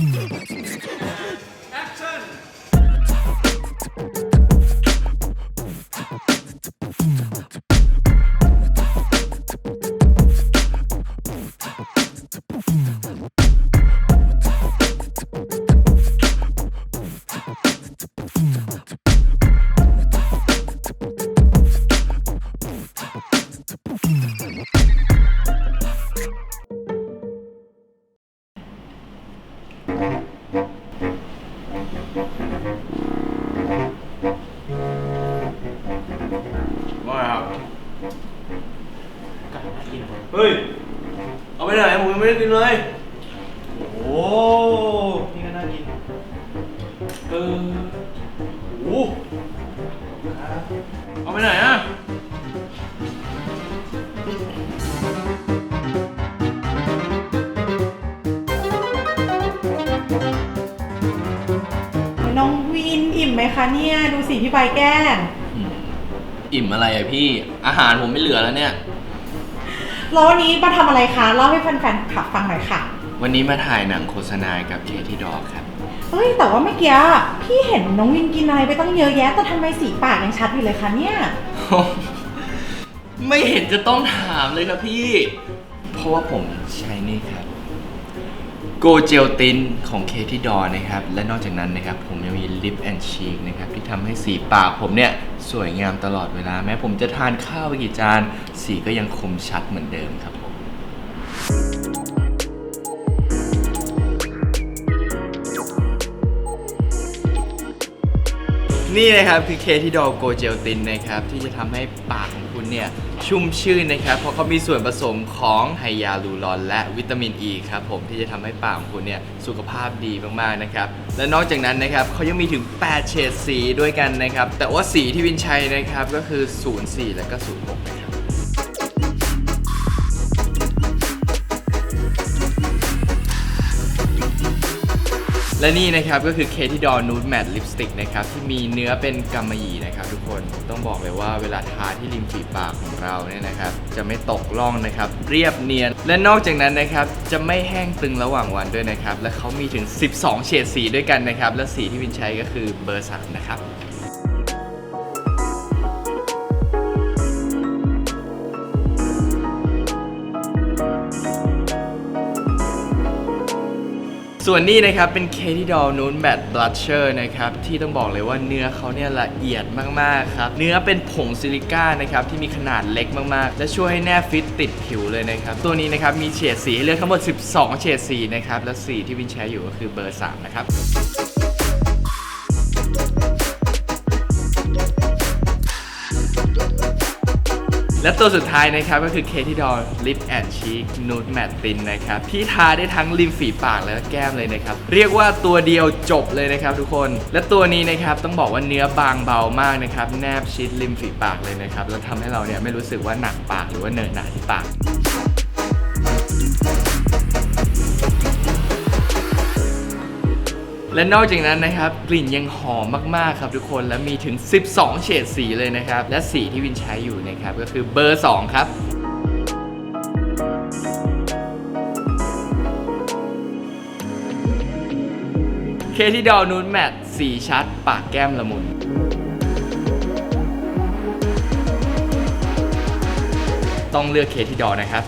Mm. ว่าไงครับไก่น่ากินเฮ้ย เอาไปไหนผมยังไม่ได้กินเลย ไหมคะเนี่ย ดูสิพี่ใบแกล้งอิ่มอะไรอะพี่ อาหารผมไม่เหลือแล้วเนี่ย แล้ววันนี้มาทำอะไรคะเล่าให้แฟนๆขับฟังหน่อยค่ะ วันนี้มาถ่ายหนังโฆษณากับเคที่ดอกครับ เอ้ยแต่ว่าเมื่อกี้พี่เห็นน้องวินกินอะไรไปตั้งเยอะแยะแต่ทำไมสีปากยังชัดอยู่เลยคะเนี่ย ไม่เห็นจะต้องถามเลยครับพี่ เพราะว่าผมใช้นี่ครับ โกเจลตินของเคที่ดอนะครับ และนอกจากนั้นนะครับ ผมยังมีลิปแอนชีกนะครับ ที่ทำให้สีปากผมเนี่ย สวยงามตลอดเวลา แม้ผมจะทานข้าวไปกี่จาน สีก็ยังคมชัดเหมือนเดิมครับ นี่นะครับคือเคที่ดอโกเจลตินนะครับที่จะทำให้ปากของคุณเนี่ยชุ่มชื่นนะครับ เพราะเขามีส่วนผสมของไฮยาลูรอน และวิตามินอ e ีครับผมที่จะทำให้ปากของคุณเนี่ยสุขภาพดีมากๆนะครับ และนอกจากนั้นนะครับเขายังมีถึง 8 เฉดสีด้วยกันนะครับ แต่ว่าสีที่วินใช้นะครับก็คือ 04 และก็ 06นะครับ และนี่นะครับก็คือเคที่ดอนูดแมตลิปสติกนะครับที่มีเนื้อเป็นกำมะหยี่นะครับทุกคนต้องบอกเลยว่าเวลาทาที่ริมฝีปากของเราเนี่ยนะครับจะไม่ตกล่องนะครับเรียบเนียน และนอกจากนั้นนะครับจะไม่แห้งตึงระหว่างวันด้วยนะครับและเขามีถึง 12 เฉดสีด้วยกันนะครับและสีที่วินใช้ก็คือเบอร์สามนะครับ ส่วนนี้นะครับเป็น Katie Doll Nude Matte Blusher นะครับที่ต้องบอกเลยว่าเนื้อเขาเนี่ยละเอียดมากๆครับเนื้อเป็นผงซิลิก้านะครับที่มีขนาดเล็กมากๆ และช่วยให้แนบฟิตติดผิวเลยนะครับตัวนี้นะครับมีเฉดสีให้เลือกทั้งหมด 12 เฉดสีนะครับและสีที่วินแชร์อยู่ก็คือเบอร์ 3 นะครับ และตัวสุดท้ายนะครับก็คือเคที่ดอลลิปแอนชีคนูดแมตตินนะครับที่ทาได้ทั้งริมฝีปากและแก้มเลยนะครับ เรียกว่าตัวเดียวจบเลยนะครับทุกคน และตัวนี้นะครับต้องบอกว่าเนื้อบางเบามากนะครับ แนบชิดริมฝีปากเลยนะครับ แล้วทำให้เราเนี่ยไม่รู้สึกว่าหนักปากหรือว่าเหนอะหนาที่ปาก และนอกจากนั้นนะครับกลิ่นยังหอมมากๆครับทุกคนและมีถึง 12 เฉดสีเลยนะครับ และสีที่วินใช้อยู่นะครับก็คือเบอร์ 2 ครับเคที่ดอนูนแมทสีชัด ปากแก้มละมุนต้องเลือกเคที่ดอนะครับ